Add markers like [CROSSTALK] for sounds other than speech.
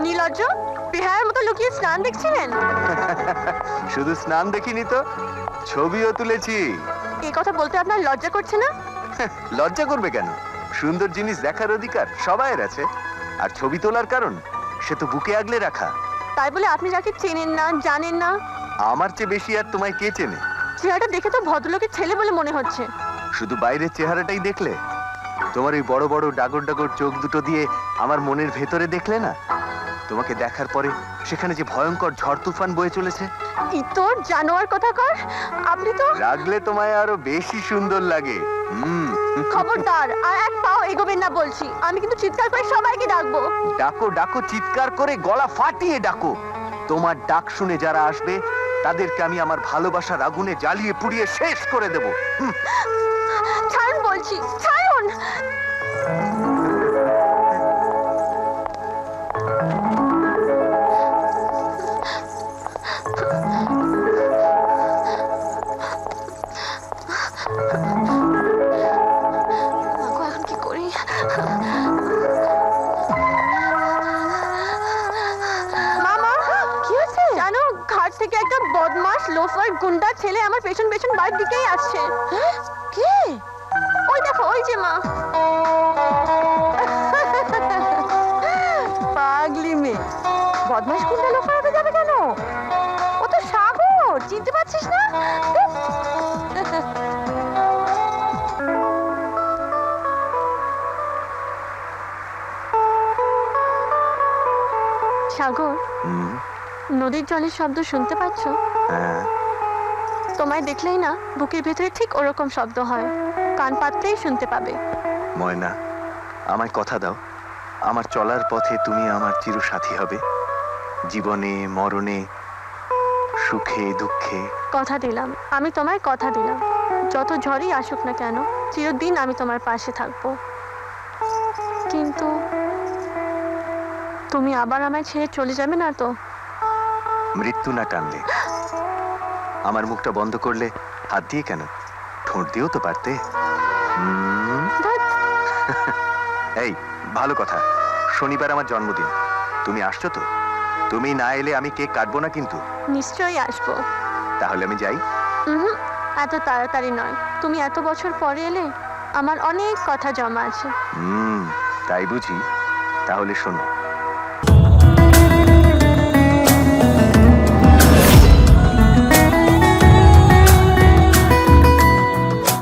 নীলজ্জ বিহারের মতো লুকিয়ে স্নান দেখছিলেন? [LAUGHS] শুধু স্নান দেখিনি তো ছবিও তুলেছি। এই কথা বলতে আপনার লজ্জা করছে না? [LAUGHS] লজ্জা করবে কেন? সুন্দর জিনিস দেখার অধিকার সবাইয়ের আছে। আর ছবি তোলার কারণ সে তো বুকে আগলে রাখা। তাই বলে আপনি যাকে চেনেন না জানেন না? আমার চেয়ে বেশি আর তোমায় কে চেনে? চেহারাটা দেখে তো ভদ্রলোকের ছেলে বলে মনে হচ্ছে। শুধু বাইরের চেহারাটাই দেখলে? তোমার ওই বড় বড় ডাগর ডাগর চোখ দুটো দিয়ে আমার মনের ভেতরে দেখলে না? তোমাকে দেখার পরে সেখানে যে ভয়ঙ্কর ঝড় তুফান বয়ে চলেছে। ইতর জানোয়ার কথা কর আপনি তো রাগলে তোমায় আরও বেশি সুন্দর লাগে। হুম। খবরদার আর এক পাও এগোবেন না বলছি। আমি কিন্তু চিৎকার করে সবাইকে ডাকবো। ডাকো ডাকো চিৎকার করে গলা ফাটিয়ে ডাকো। তোমার ডাক শুনে যারা আসবে তাদেরকে আমি আমার ভালোবাসার আগুনে জ্বালিয়ে পুড়িয়ে শেষ করে দেব। ছাড়ুন বলছি ছাড়ুন। জানো থেকে একটা বদমাস লোফার গুন্ডা ছেলে আমার পেছন পেছন বাড়ির দিকেই আসছে। কে? ওই দেখো ওই যে মা। পাগলি মেয়ে। বদমাস গুন্ডা লোফার হতে যাবে কেন? ও তো সাগর চিনতে পারছিস না? সাগর? নদীর জলের শব্দ শুনতে পাচ্ছ? হ্যাঁ, তোমায় দেখলেই না বুকের ভেতরে ঠিক ওরকম শব্দ হয়। কান পাতলেই শুনতে পাবে। ময়না আমায় কথা দাও। আমার চলার পথে তুমি আমার চিরসাথী হবে। জীবনে মরণে সুখে দুঃখে। কথা দিলাম। আমি তোমায় কথা দিলাম। যত ঝড়ই আসুক না কেন চিরদিন আমি তোমার পাশে থাকব। কিন্তু তুমি আবার আমায় ছেড়ে চলে যাবে না তো? মৃত্যু না টানলে আমার মুখটা বন্ধ করলে হাত দিয়ে কেন? ঠোঁট দিয়েও তো পারতে। এই ভালো কথা। শনিবার আমার জন্মদিন। তুমি আসছো তো? তুমি না এলে আমি কেক কাটবো না কিন্তু। নিশ্চয়ই আসব। তাহলে আমি যাই। এত তাড়াতাড়ি নয়। তুমি এত বছর পরে এলে আমার অনেক কথা জমা আছে। হুম তাই বুঝি। তাহলে শোনো।